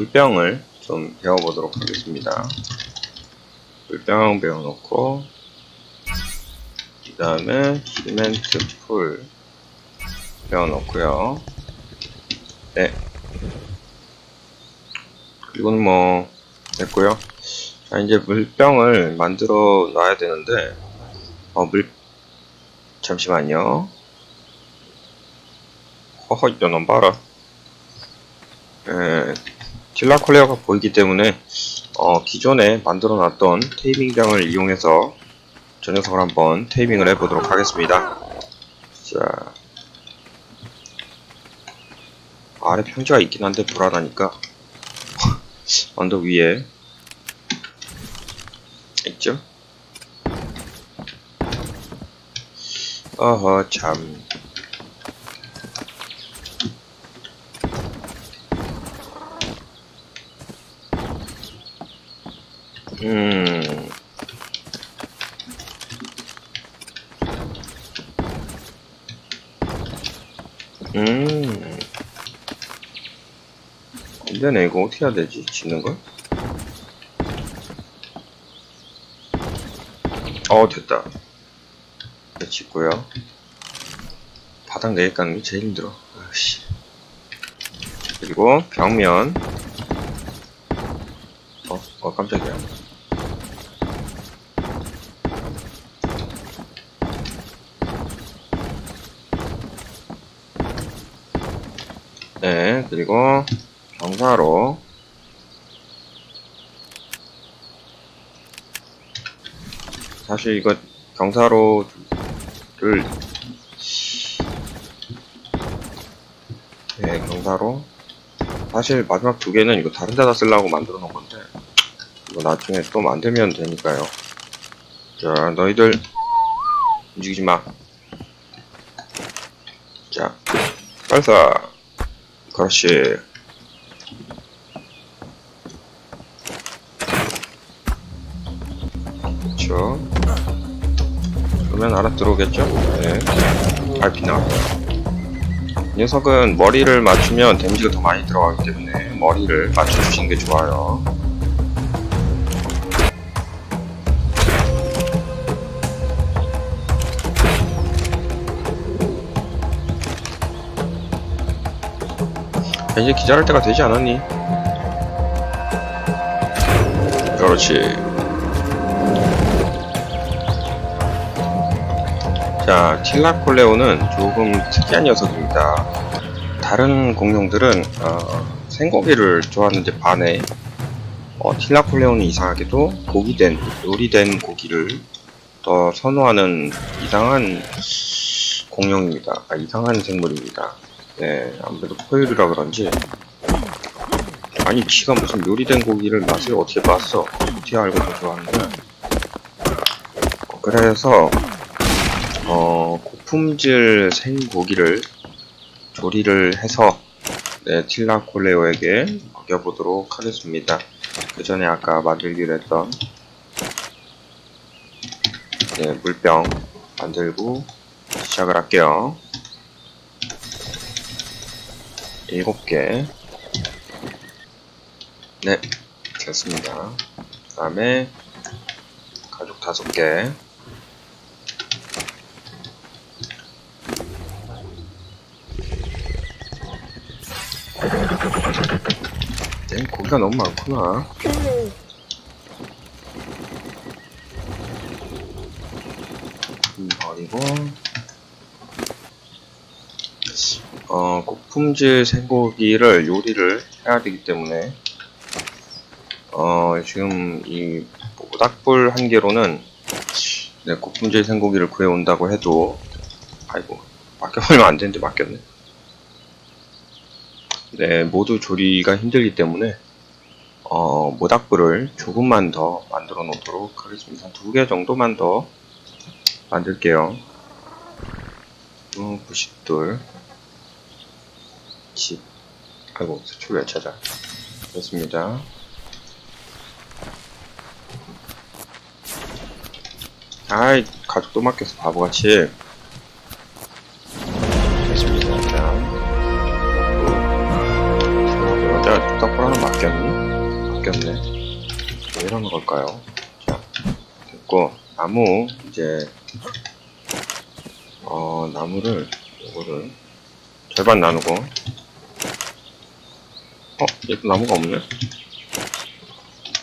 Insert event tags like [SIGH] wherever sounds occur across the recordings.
물병을 좀 배워보도록 하겠습니다. 물병 배워놓고 그 다음에 시멘트 풀 배워놓고요. 네. 그리고는 뭐 됐고요. 자 이제 물병을 만들어 놔야 되는데 어 물 잠시만요. 허허 이놈 봐라. 에, 틸라콜레어가 보이기 때문에 어, 기존에 만들어 놨던 테이밍장을 이용해서 저 녀석을 한번 테이밍을 해 보도록 하겠습니다. 자, 아래 평지가 있긴 한데 불안하니까 [LAUGHS] 언덕 위에 있죠? 어허 참 음. 음. 안 되네, 이거 어떻게 해야 되지? 짓는 걸? 어, 됐다. 네, 짓고요. 바닥 내일 까는 게 제일 힘들어. 아씨. 그리고 벽면. 어, 어, 깜짝이야. 네, 그리고 경사로. 사실 이거 경사로를 네, 경사로. 사실 마지막 두 개는 이거 다른 데다 쓰려고 만들어 놓은 건데 이거 나중에 또 만들면 되니까요. 자, 너희들 움직이지 마. 자, 발사. 그렇지. 그렇죠. 그러면 알아 들어오겠죠? 네. 발피 나왔어요. 이 녀석은 머리를 맞추면 데미지가 더 많이 들어가기 때문에 머리를 맞춰주시는 게 좋아요. 이제 기절할 때가 되지 않았니? 그렇지. 자, 틸라콜레오는 조금 특이한 녀석입니다. 다른 공룡들은 어, 생고기를 좋아하는데 반해 어, 틸라콜레오는 이상하게도 고기된, 요리된 고기를 더 선호하는 이상한 공룡입니다. 아, 이상한 생물입니다. 네, 아무래도 포유류라 그런지 아니 지가 무슨 요리된 고기를 맛을 어떻게 봤어? 어떻게 알고 더 좋아하는 거야? 어, 그래서 어, 고품질 생고기를 조리를 해서 네, 틸라콜레오에게 먹여보도록 하겠습니다. 그 전에 아까 만들기로 했던 네, 물병 만들고 시작을 할게요. 일곱 개. 네, 됐습니다. 그 다음에 가죽 다섯 개. 네, 고기가 너무 많구나. 음, 버리고. 어, 고 품질 생고기를 요리를 해야 되기 때문에, 어, 지금 이 모닥불 한 개로는, 네, 고품질 생고기를 구해온다고 해도, 아이고, 맡겨버리면 안 되는데 맡겼네. 네, 모두 조리가 힘들기 때문에, 어, 모닥불을 조금만 더 만들어 놓도록 하겠습니다. 두 개 정도만 더 만들게요. 음, 90돌. 위치 아이고 서초를 찾아. 됐습니다. 아이 가족 도 맡겨서 바보같이. 됐습니다. 일단 여자 떡볼 하나 맡겼니? 맡겼네. 왜 이러는 걸까요? 자 됐고 나무 이제 어 나무를 요거를 절반 나누고. 어 얘도 나무가 없네?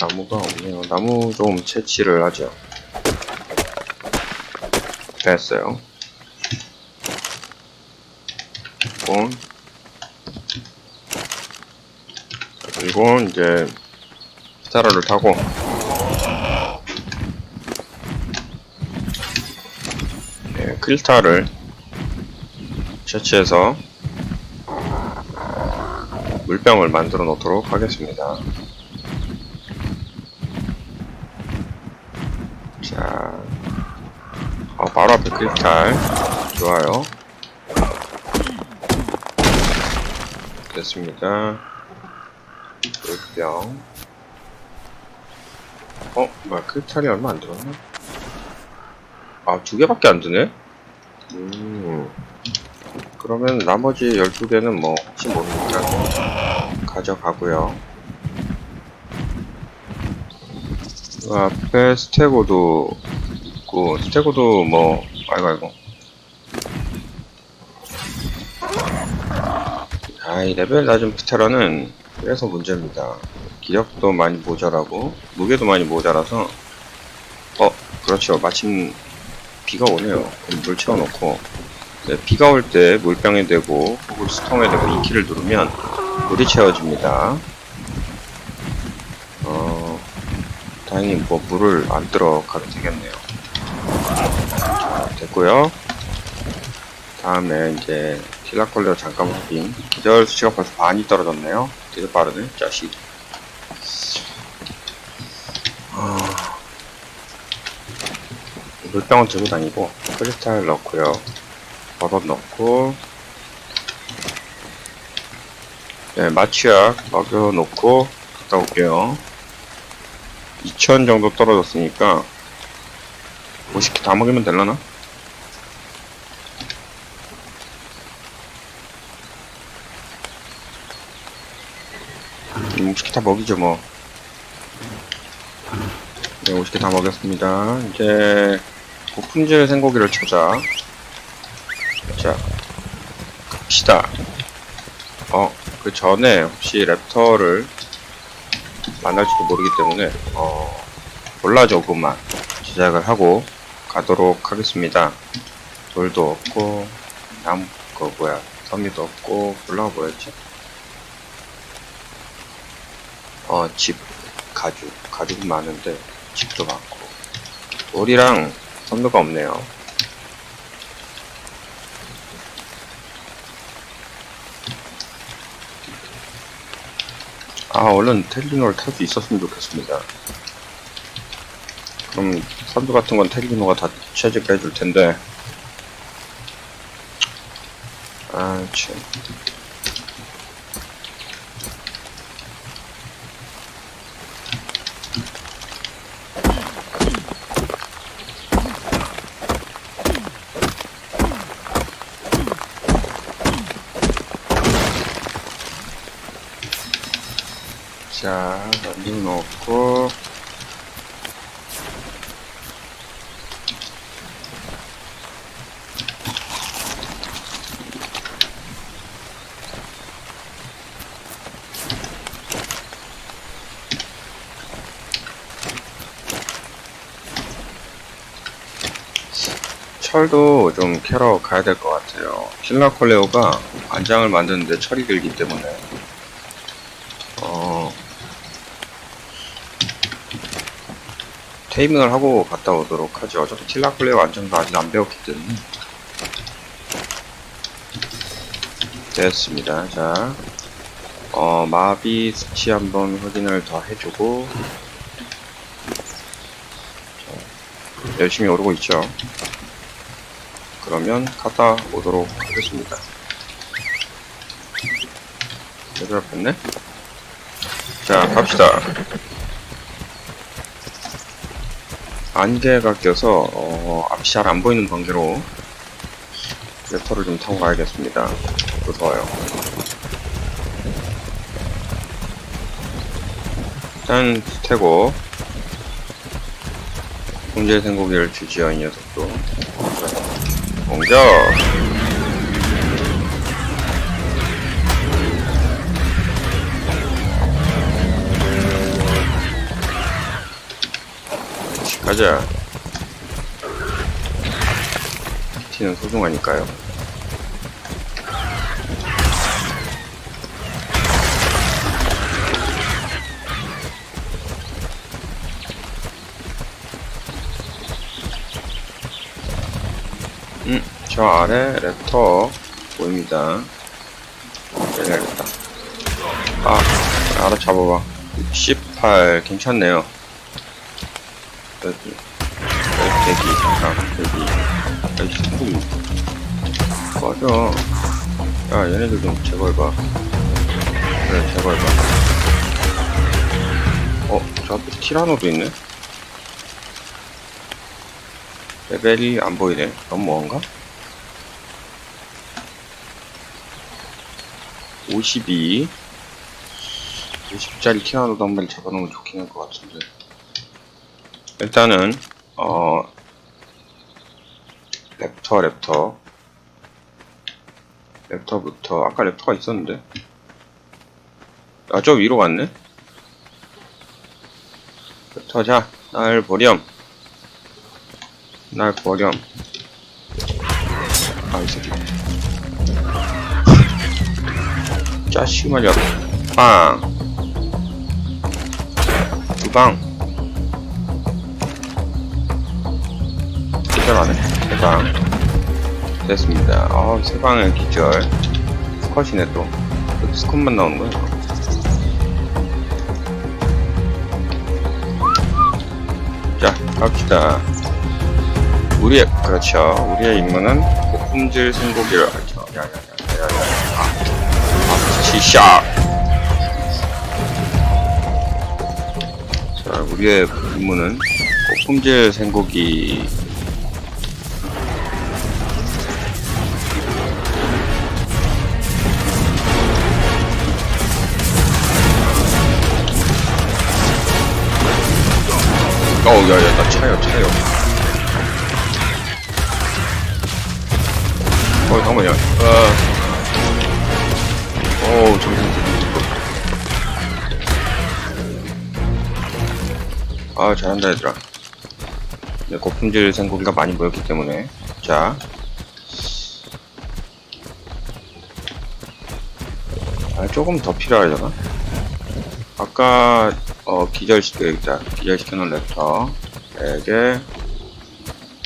나무가 없네요. 나무 좀 채취를 하죠. 됐어요. 그리고 그리고 이제 스타라를 타고. 네, 크리스탈을 채취해서 물병을 만들어 놓도록 하겠습니다. 자, 어, 바로 앞에 크리스탈 좋아요. 됐습니다. 물병. 어, 뭐야, 크리스탈이 얼마 안 들었나? 아, 두 개밖에 안 드네? 음. 그러면 나머지 12개는 뭐, 혹시 모르니까 가져가고요. 그 앞에 스테고도 있고, 스테고도 뭐, 아이고, 아이고. 아, 이 레벨 낮은 피테라는 그래서 문제입니다. 기력도 많이 모자라고, 무게도 많이 모자라서, 어, 그렇죠. 마침 비가 오네요. 그럼 물 채워놓고 네, 비가 올 때 물병에 대고 혹은 수통에 대고 이 키를 누르면 물이 채워집니다. 어, 다행히 뭐 물을 안 들어가도 되겠네요. 자, 됐고요. 다음에 이제 킬라콜레로 잠깐 확인. 기절 수치가 벌써 반이 떨어졌네요. 되게 빠르네, 자식. 어, 물병은 들고 다니고 크리스탈 넣고요 넣고 네, 마취약 먹여놓고 갔다 올게요 2000 정도 떨어졌으니까 50개 다 먹이면 되려나? 음, 50개 다 먹이죠 뭐 네, 50개 다 먹였습니다. 이제 고품질 생고기를 찾아. 자, 갑시다. 어, 그 전에 혹시 랩터를 만날지도 모르기 때문에 어, 골라 조금만 제작을 하고 가도록 하겠습니다. 돌도 없고 나무 거 뭐야 섬유도 없고 올라가 뭐였지? 어, 집 가죽 가죽은 많은데 집도 많고 돌이랑 선도가 없네요. 아 얼른 텔리노를 탈 수 있었으면 좋겠습니다. 그럼 선두 같은 건 텔리노가 다 채집해 줄 텐데 아 참. 자, 런닝 넣고 철도 좀 캐러 가야 될 것 같아요. 킬라콜레오가 안장을 만드는데 철이 들기 때문에 테이밍을 하고 갔다 오도록 하죠. 어차피 킬라클레어 안정도 아직 안 배웠기 때문에. 됐습니다. 자, 어, 마비 수치 한번 확인을 더 해주고, 자, 열심히 오르고 있죠. 그러면 갔다 오도록 하겠습니다. 제대로 뺐네? 자, 갑시다. 안개가 껴서 어, 앞이 잘 안 보이는 관계로 랩터를 좀 타고 가야겠습니다. 무서워요. 일단 스테고 공제 생고기를 주지어 이 녀석도 공격 가자 PT는 소중하니까요 음, 저 아래 랩터 보입니다. 내려야겠다. 아, 알아 잡아봐. 68 괜찮네요. 여기, 여기 잠깐, 대기. 여기 스푼. 꺼져. 야, 얘네들 좀 제거해봐. 그래, 제거해봐. 어, 저 앞에 티라노도 있네? 레벨이 안 보이네. 너무 먼가? 52. 50짜리 티라노도 한 마리 잡아놓으면 좋긴 할 것 같은데. 일단은, 어, 랩터, 랩터. 랩터부터, 아까 랩터가 있었는데. 아, 저 위로 갔네? 랩터, 자, 날 보렴. 날 버렴. 아, 이 새끼. 짜식 말이야. 빵. 두 방. 기절 안 해. 세 방. 됐습니다. 아, 세 방은 기절. 스컷이네 또. 스컷만 나오는 거야. 자, 갑시다. 우리의 그렇죠. 우리의 임무는 고품질 생고기를 하죠. 야야야야야야. 아, 아, 치샤. 자, 우리의 임무는 고품질 생고기. 어우, 야야, 나 차요, 차요. 어, 잠깐만요. 어. 오, 정신 아, 잘한다, 얘들아. 네, 고품질 생고기가 많이 모였기 때문에. 자. 아, 조금 더 필요하려나? 아까, 어, 기절시켜, 여기다. 기절시켜놓은 랩터에게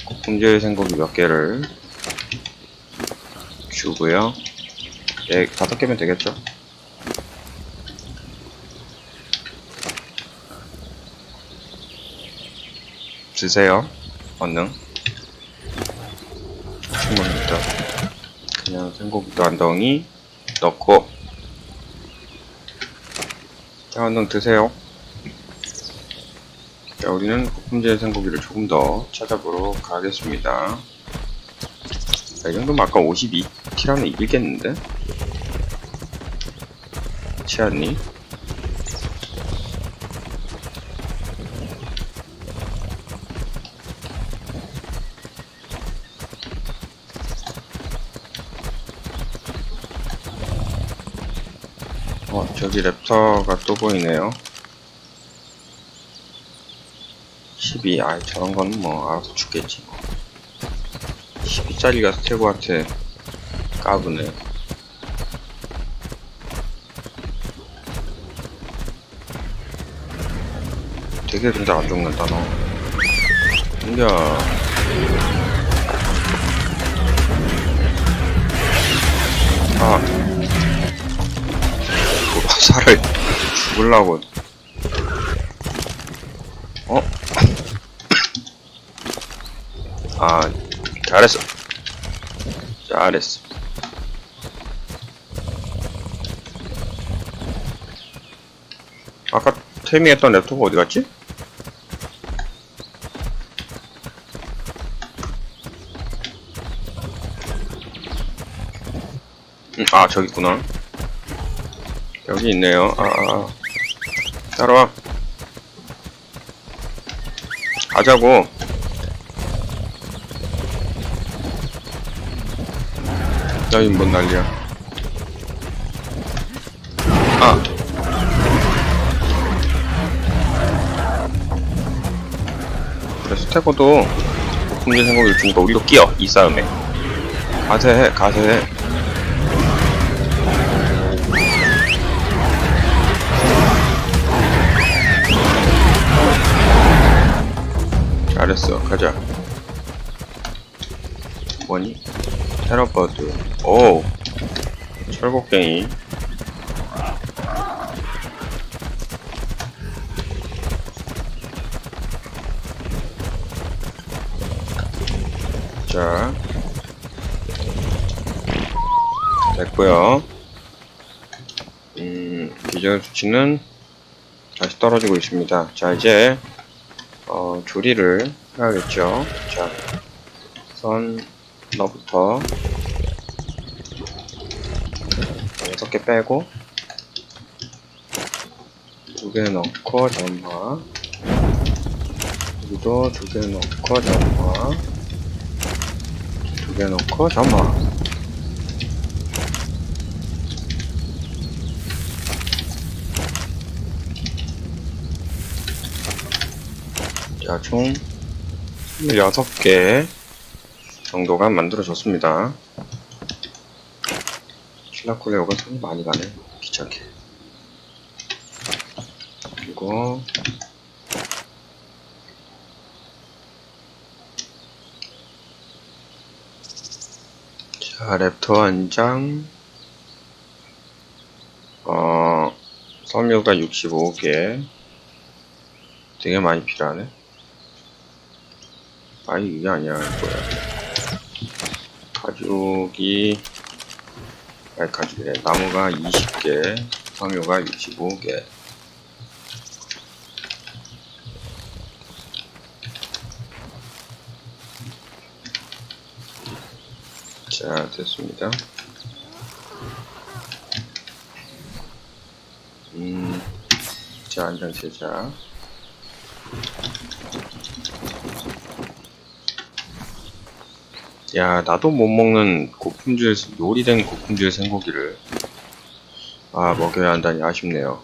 고품질 생고기 몇 개를 주고요. 네, 다섯 개면 되겠죠? 드세요. 얼른. 충분합니다. 그냥 생고기도 한 덩이 넣고 자, 얼른 드세요. 자, 우리는 고품질 생고기를 조금 더 찾아보러 가겠습니다. 자, 이 정도면 아까 52티라는 이기겠는데? 않니? 어, 저기 랩터가 또 보이네요. 12, 아이, 저런 건 뭐, 알아서 죽겠지. 12짜리가 스테고한테 까부네. 되게 근데 안 죽는다, 너. 야. 아. 뭐, 화살을 죽을라고. 아, 잘했어. 잘했어. 아까 테이밍했던 랩터가 어디 갔지? 음, 아, 저기 있구나. 여기 있네요. 아, 아, 아. 따라와. 가자고. 따윈 뭔 난리야. 아! 그래, 스테고도 공진 생각을 주니까 우리도 끼어, 이 싸움에. 가세해, 가세해. 잘했어, 가자. 뭐니? 테러버드. 오! 철곡갱이. 자. 됐고요 음, 기절 수치는 다시 떨어지고 있습니다. 자, 이제, 어, 조리를 해야겠죠. 자, 선, 너부터. 여섯 개 빼고. 두 개 넣고 점화 여기도 두 개 넣고 점화 두 개 넣고 점화 자, 총 26개 정도가 만들어졌습니다. 신라콜레오가 손이 많이 가네. 귀찮게. 그리고 자, 랩터 한 장. 어, 섬유가 65개. 되게 많이 필요하네. 아니, 이게 아니야, 이거야. 가죽이 아니 가죽이래 나무가 20개 섬유가 65개. 자 됐습니다. 음자 한장 제작 야, 나도 못 먹는 고품질, 요리된 고품질 생고기를, 아, 먹여야 한다니 아쉽네요.